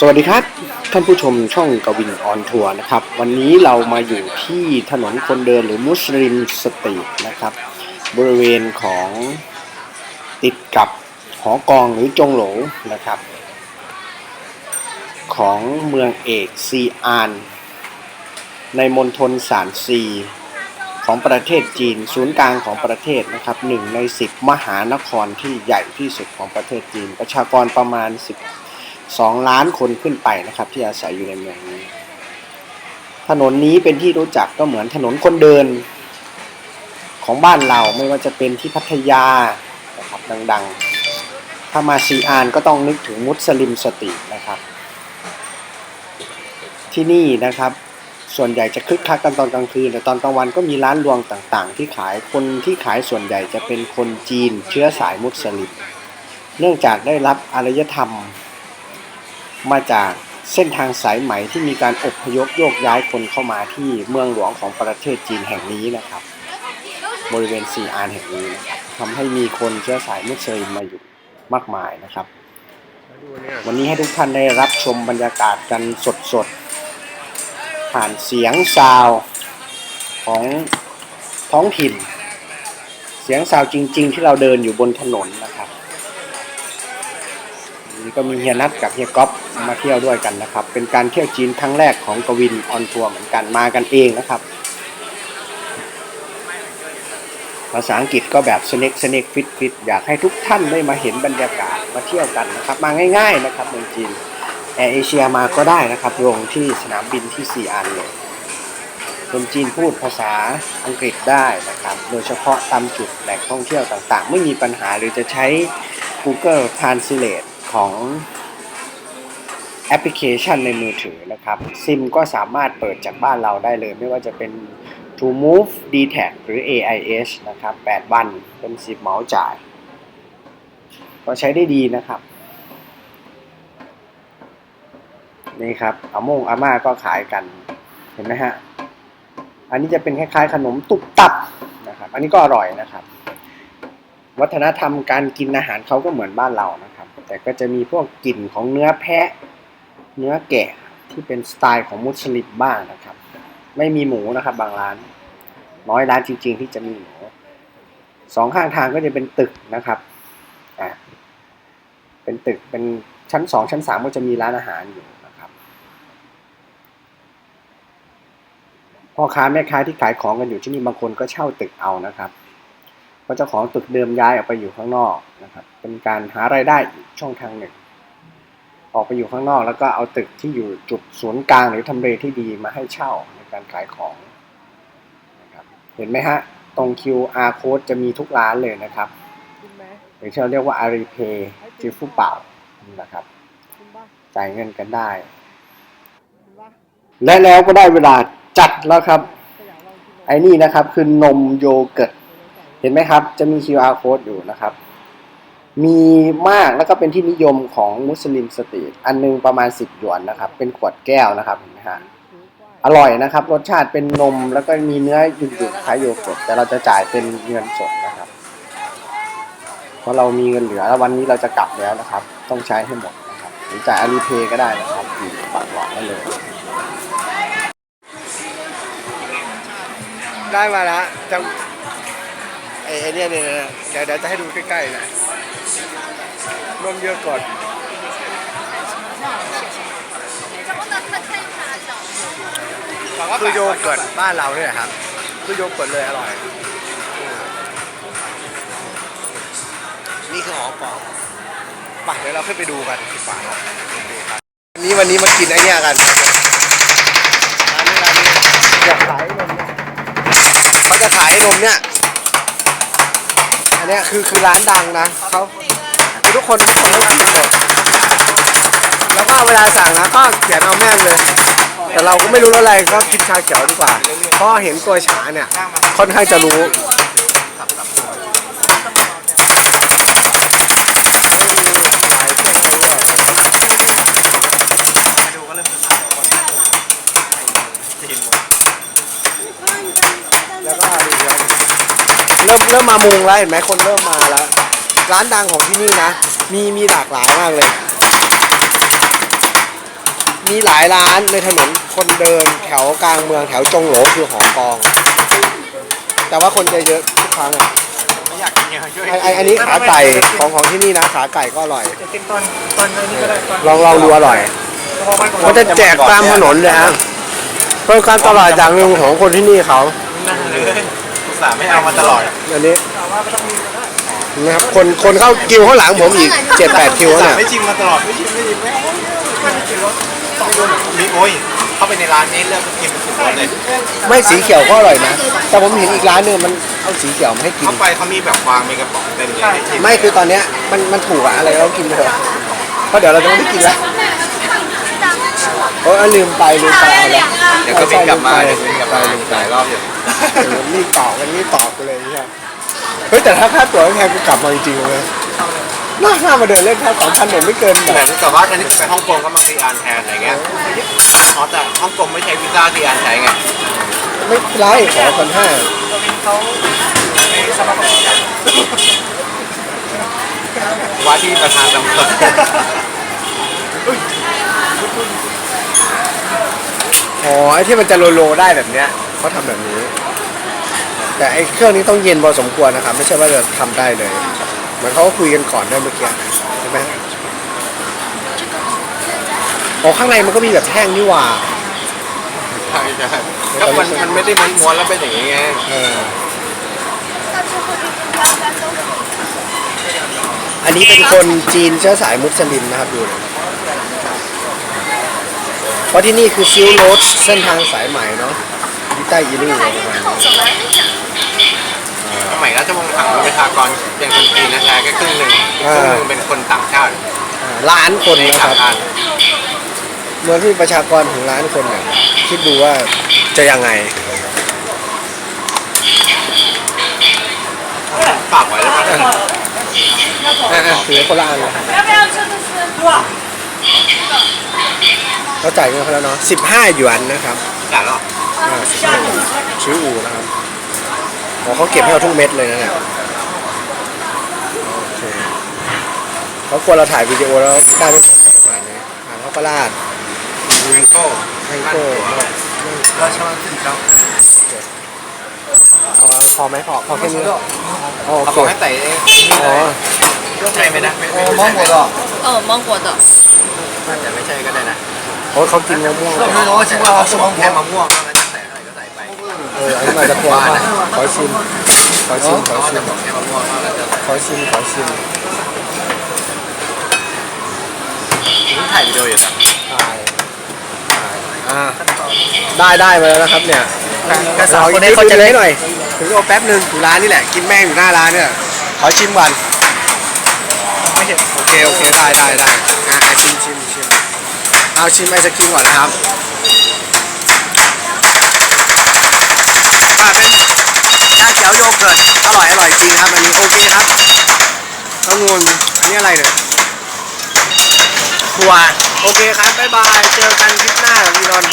สวัสดีครับ ท่านผู้ชมช่องกวินออนทัวร์นะครับ วันนี้เรามาอยู่ที่ถนนคนเดินหรือมุสลิมสตรีทนะครับ บริเวณของติดกับหอกองหรือจงโหลนะครับ ของเมืองเอกซีอาน ในมณฑลสานซี ของประเทศจีนศูนย์กลางของประเทศนะครับหนึ่งใน10มหานครที่ใหญ่ที่สุดของประเทศจีน ประชากรประมาณ 2 ล้านคนขึ้นไปนะครับ ที่อาศัยอยู่ในเมืองนี้ ถนนนี้เป็นที่รู้จักก็เหมือนถนนคนเดินของบ้านเราไม่ว่าจะเป็นที่พัทยานะครับดังๆ ถ้ามาซีอานก็ต้องนึกถึงมุสลิมสตรีทนะครับ ที่นี่นะครับส่วนใหญ่จะคึกคักกันตอนกลางคืนแต่ตอนกลางวันก็มีร้านรวงต่างๆ ที่ขายคนที่ขายส่วนใหญ่จะเป็นคนจีนเชื้อสายมุสลิม เนื่องจากได้รับอารยธรรม มาจากเส้นทางสายไหมที่มีการอบพยพโยกย้ายคนเข้ามาที่เมืองหลวงของประเทศจีนแห่งนี้นะครับ บริเวณซีอานแห่งนี้นะครับทำให้มีคนเชื้อสายมุสลิมมาอยู่มากมายนะครับ วันนี้ให้ทุกท่านได้รับชมบรรยากาศกันสดๆ ผ่านเสียงซาวของท้องถิ่น เสียงซาวจริง ๆ ที่เราเดินอยู่บนถนนนะครับ นี่ก็มีเฮียนัทกับเฮียก๊อฟมาเที่ยวด้วยกันนะครับ เป็นการเที่ยวจีนครั้งแรกของกวินออนทัวร์เหมือนกันมากันเองนะครับ ภาษาอังกฤษก็แบบสเน็กสเน็กฟิตฟิตอยากให้ทุกท่านได้มาเห็นบรรยากาศมาเที่ยวกันนะครับ มาง่าย ๆ นะครับเมืองจีนแอร์เอเชียมาก็ได้นะครับลงที่สนามบินที่ซีอานเลยคนจีนพูดภาษาอังกฤษได้นะครับ โดยเฉพาะตามจุดแหล่งท่องเที่ยวต่างๆ ไม่มีปัญหาหรือจะใช้ Google Translate ของแอปพลิเคชันในมือถือนะครับซิมก็สามารถเปิดจากบ้านเราได้เลย ไม่ว่าจะเป็น To Move d t a c หรือ AIS นะครับ 8 วันเป็นสิบเหมาจ่าย ก็ใช้ได้ดีนะครับ นี่ครับอาม่งอาม่าก็ขายกันเห็นไหมฮะ อันนี้จะเป็นคล้ายๆขนมตุบตับนะครับ อันนี้ก็อร่อยนะครับ วัฒนธรรมการกินอาหารเขาก็เหมือนบ้านเรานะ แต่ก็จะมีพวกกลิ่นของเนื้อแพะ เนื้อแกะที่เป็นสไตล์ของมุสลิมบ้างนะครับ ไม่มีหมูนะครับบางร้าน น้อยร้านจริง ๆ ที่จะมีหมูสองข้างทางก็จะเป็นตึกนะครับอ่าเป็นตึกเป็นชั้นสองชั้นสามก็จะมีร้านอาหารอยู่นะครับพ่อค้าแม่ค้าที่ขายของกันอยู่ที่นี่บางคนก็เช่าตึกเอานะครับ พราะเจ้าของตึกเดิมย้ายออกไปอยู่ข้างนอกนะครับ เป็นการหารายได้อีกช่องทางหนึ่ง ออกไปอยู่ข้างนอก แล้วก็เอาตึกที่อยู่จุดศูนย์กลางหรือทำเลที่ดีมาให้เช่าในการขายของนะครับเห็นไหมฮะ ตรง QR code จะมีทุกร้านเลยนะครับหรือที่เราเรียกว่า Alipay จิฟูเป่านะครับ จ่ายเงินกันได้ และแล้วก็ได้เวลาจัดแล้วครับ ไอ้นี่นะครับคือนมโยเกิร์ต ห็นไหมครับ จะมี QR code อยู่นะครับ มีมากแล้วก็เป็นที่นิยมของมุสลิมสตรีทอันหนึงประมาณ 10หยวนนะครับ เป็นขวดแก้วนะครับเห็นไหมฮะอร่อยนะครับ รสชาติเป็นนมแล้วก็มีเนื้อหยุ่นๆคล้ายโยเกิร์ตแต่เราจะจ่ายเป็นเงินสดนะครับ เพราะเรามีเงินเหลือแล้ววันนี้เราจะกลับแล้วนะครับ ต้องใช้ให้หมดนะครับหรือจ่ายอาลีเพย์ก็ได้นะครับอยู่ปากหลอกได้เลย ได้มาแล้วจะ ไอ้ไอ้เนี่ยเนี่ยเดี๋ยวเดี๋ยวจะให้ดูใกล้ๆนะนมเยอะก่อน คือโยเกิร์ตบ้านเราเนี่ยครับ คือโยเกิร์ตเลยอร่อย นี่คือหอปอมไปเดี๋ยวเราขึ้นไปดูกันดีกว่าครับวันนี้วันนี้มากินไอ้เนี่ยกันร้านนี้ร้านนี้อยากขายนมเนี่ยเขาจะขายนมเนี่ยอัน เนี้ยคือคือร้านดังนะเขาคือทุกคนทุกคนต้องกินหมดแล้วก็เวลาสั่งนะก็เขียนเอาแม่งเลย แต่เราก็ไม่รู้อะไรก็คิดชาเขียวดีกว่าเพราะเห็นตัวฉาเนี่ยค่อนข้างจะรู้ แล้วก็ เริ่มเริ่มมามุงแล้วเห็นไหมคนเริ่มมาแล้ว ร้านดังของที่นี่นะ มีมีหลากหลายมากเลย มีหลายร้านในถนนคนเดินแถวกลางเมืองแถวจงโหลคือหอกอง แต่ว่าคนจะเยอะทุกครั้งอะไม่อยากกินเยอะช่วยไอไออันนี้ขาไก่ของของที่นี่นะขาไก่ก็อร่อย จะกินตอนตอนนี้ก็ได้ตอนลองลองดูอร่อยพอมันเขาจะแจกตามถนนเลยฮะเป็นการตลาดอย่างหนึ่งของคนที่นี่เขานั่งเลยอุตส่าห์ไม่เอามาตลอดอันนี้นะครับคนคนเข้าคิวข้างหลังผมอีกเจ็ดแปดคิวอุตส่าเนี่ยห์ไม่ชิมมาตลอดไม่ชิมไม่ชิมไม่เอาไม่ชิมรสมีโอ้ยเข้าไปในร้านนี้เลือกกินเป็นสิบรสเลยไม่สีเขียวก็อร่อยนะ แต่ผมเห็นอีกร้านหนึงมันเอาสีเขียวมาให้กิน เข้าไปเขามีแบบวางมีกระป๋องเต็มเลยให้ชิมไม่คือตอนเนี้ยมันมันถูกอะอะไรเรากินไปเถอะเพราะเดี๋ยวเราจะไม่ได้กินแล้ว โอ้ยลืมไปลืมไปเอาละเดี๋ยวก็บินกลับมาเดี๋ยวบินกลับมาหลายรอบอยู่เออรีบตอบกันรีบตอบกันเลยเนี่ยเฮ้ยแต่ถ้าค่าตั๋วไม่แพงกูกลับมาจริงๆเลยน่าน่ามาเดินเล่นแค่สองพันเดี๋ยวไม่เกินแบเหมืบอนกับว่าอันนี้ไปฮ่องกงก็มาซีอานแทนอะไรเงี้ยอ๋อแต่ฮ่องกงไม่ใช้วีซ่าซีอานใช้ไงไม่เป็นไรขอพันห้าว่าที่ประธานตำรวจ อ๋อไอ้ที่มันจะโลโลได้แบบเนี้ยเขาทำแบบนี้ แต่ไอ้เครื่องนี้ต้องเย็นพอสมควรนะครับ ไม่ใช่ว่าจะทำได้เลยเหมือนเขาก็คุยกันก่อนด้วยเมื่อกี้ใช่ไหมอ๋อข้างในมันก็มีแบบแท่งนี่หว่า ใช่ใช่ก็มันมันไม่ได้ม้วนๆแล้วเป็นอย่างนี้ไงเออ อันนี้เป็นคนจีนเชื้อสายมุสลิมนะครับดูเลยเพ ราะที่นี่คือซิลโรดเส้นทางสายใหม่เนาะที่ใต้อีลู่อะไรประมาณนี้ สมัยราชวงศ์ถังมีประชากรเป็นคนจีนนะแท้แค่ครึ่งหนึ่งอีกครึ่งหนึ่งเป็นคนต่างชาติ อ่าล้านคน ใน นะค ต่า รั ง บ ชาติ เมืองที่มีประชากรถึงล้านคนเนี่ยคิดดูว่าจะยังไง ฝากไว้แล้วกัน อ่ะอ่ะถือคนละอันเลย 要不要吃的是哇？ เราจ่ายเงินเขาแล้วเนาะ15หยวนนะครับจ่ายแล้วชื่ออูนะครับขอเขาเก็บให้เราทุกเม็ดเลยนะเนี่ยโอเคเขากลัวเราถ่ายวิดีโอแล้วได้ไม่ตกประมาณนี้อ่างเขาปก็ลาดแมงโก้แมงโก้ราช้อนวังสี่ครับพอไหมพอพอแค่นี้โอเคขอให้ไต่เองโอไม่ไม่นะมองกวดอะเออมองกวดอะ โอ้ยเขากินมะม่วงแค่มะม่วงเท่านั้นจะใส่อะไรก็ใส่ไปเอออันนี้มาจะแพงมากขอชิมขอชิมขอชิมแค่มะม่วงเท่านั้นจะขอชิมขอชิมผมถ่ายวิดีโออยู่ครับถ่ายอ่าได้ได้มาแล้วนะครับเนี่ยแต่สาวคนนี้เขาจะเล่นหน่อยถึงโอาแป๊บหนึ่งอยู่ร้านนี่แหละกินแม่งอยู่หน้าร้านเนี่ยขอชิมก่อนโอเคโอเคได้ได้ได้อ่าชิมชิมชิม เอาชิมไอศครีมก่อนนะครับอ่าเป็นชาเขียวโยเกิร์ตอร่อยอร่อยจริงครับอันนี้โอเคครับองุ่นอันนี้อะไรเนี่ยถั่วโอเคครับบ๊ายบาย เจอกันคลิปหน้าวีนอน